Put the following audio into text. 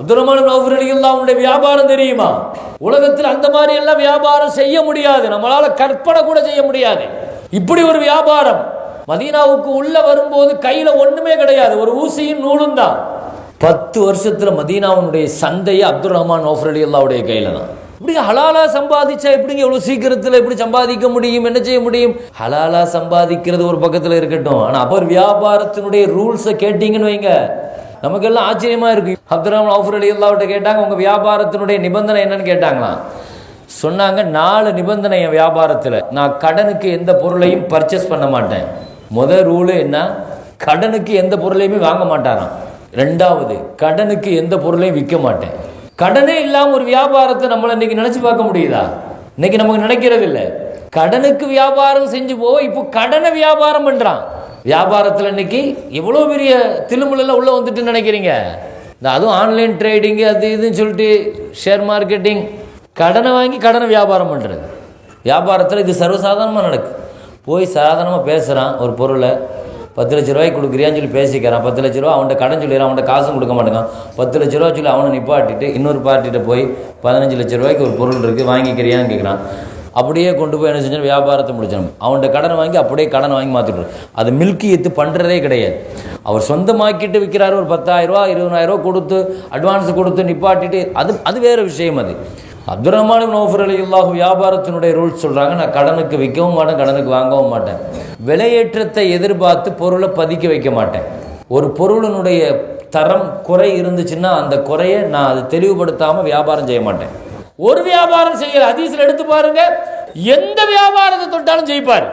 அப்துரமான ரஹ்மான் நௌஃபர் உடைய வியாபாரம் தெரியுமா? உலகத்தில் அந்த மாதிரி எல்லாம் வியாபாரம் செய்ய முடியாது. நம்மளால கற்பனை கூட செய்ய முடியாது. இப்படி ஒரு வியாபாரம் மதீனாவுக்கு உள்ள வரும்போது கையில ஒண்ணுமே கிடையாது. ஒரு ஊசியும் நூலும் தான். பத்து வருஷத்துல மதீனாவுடைய சந்தையை அப்துல் ரஹ்மான் நௌஃபர் அலி அல்லாவுடைய கையில தான். இப்படி ஹலாலா சம்பாதிச்சா எப்படிங்க எவ்வளவு சீக்கிரத்துல எப்படி சம்பாதிக்க முடியும்? என்ன செய்ய முடியும்? ஹலாலா சம்பாதிக்கிறது ஒரு பக்கத்துல இருக்கட்டும். ஆனா அவர் வியாபாரத்தினுடைய ரூல்ஸை கேட்டீங்கன்னு வைங்க. நமக்கெல்லாம் ஆச்சரியமா இருக்கு. அப்துல் ரஹ்மான் அலி அல்லாவிட்ட கேட்டாங்க உங்க வியாபாரத்தினுடைய நிபந்தனை என்னன்னு கேட்டாங்களாம். சொன்னாங்க நாலு நிபந்தனை என் வியாபாரத்தில். நான் கடனுக்கு எந்த பொருளையும் பர்ச்சேஸ் பண்ண மாட்டேன். முதல் ரூலு என்ன? கடனுக்கு எந்த பொருளையுமே வாங்க மாட்டாராம். ரெண்டாவது கடனுக்கு எந்த பொருளையும் விற்க மாட்டேன். கடனே இல்லாமல் ஒரு வியாபாரத்தை நம்மளை இன்னைக்கு நினைச்சு பார்க்க முடியுதா? இன்னைக்கு நமக்கு நினைக்கிறது இல்லை கடனுக்கு வியாபாரம் செஞ்சு போ இப்போ கடனை வியாபாரம் பண்றான். வியாபாரத்தில் இன்றைக்கி எவ்வளோ பெரிய திலுமுலாம் உள்ளே வந்துட்டுன்னு நினைக்கிறீங்க? இந்த அதுவும் ஆன்லைன் ட்ரேடிங்கு அது இதுன்னு சொல்லிட்டு ஷேர் மார்க்கெட்டிங் கடனை வாங்கி கடனை வியாபாரம் பண்ணுறது வியாபாரத்தில் இது சர்வசாதாரணமாக நடக்குது போய் சாதாரணமாக பேசுகிறான் ஒரு பொருளை பத்து லட்ச ரூபாய்க்கு கொடுக்குறியான்னு சொல்லி பேசிக்கிறான். பத்து லட்ச ரூபா அவன்கிட்ட கடன் சொல்லிடுறான் அவன்கிட்ட காசும் கொடுக்க மாட்டேங்கான் பத்து லட்ச ரூபா சொல்லி அவனை நிப்பாட்டிட்டு இன்னொரு பார்ட்டிகிட்ட போய் பதினஞ்சு லட்ச ரூபாய்க்கு ஒரு பொருள் இருக்குது வாங்கிக்கிறியான்னு கேட்குறான் அப்படியே கொண்டு போய் என்ன செஞ்சோம் வியாபாரத்தை முடிச்சிடும் அவன்கிட்ட கடன் வாங்கி அப்படியே கடன் வாங்கி மாற்றிடுறாரு அது மில்கி எத்து பண்ணுறதே கிடையாது. அவர் சொந்தமாக்கிட்டு விற்கிறாரு ஒரு பத்தாயிரம் ரூபா கொடுத்து அட்வான்ஸ் கொடுத்து நிப்பாட்டிட்டு அது அது வேறு விஷயம் அது. அப்துல் ரஹ்மான் நோஃபர் அலி இல்லாஹு வியாபாரத்தினுடைய ரூல்ஸ் சொல்கிறாங்க நான் கடனுக்கு விற்கவும் மாட்டேன் கடனுக்கு வாங்கவும் மாட்டேன். விலையேற்றத்தை எதிர்பார்த்து பொருளை பதுக்கி வைக்க மாட்டேன். ஒரு பொருளினுடைய தரம் குறை இருந்துச்சுன்னா அந்த குறையை நான் அதை தெளிவுபடுத்தாமல் வியாபாரம் செய்ய மாட்டேன். ஒரு வியாபாரம் செய்யல ஹதீஸ்ல எடுத்து பாருங்க. எந்த வியாபாரத்தை தொட்டாலும் ஜெயிப்பார்.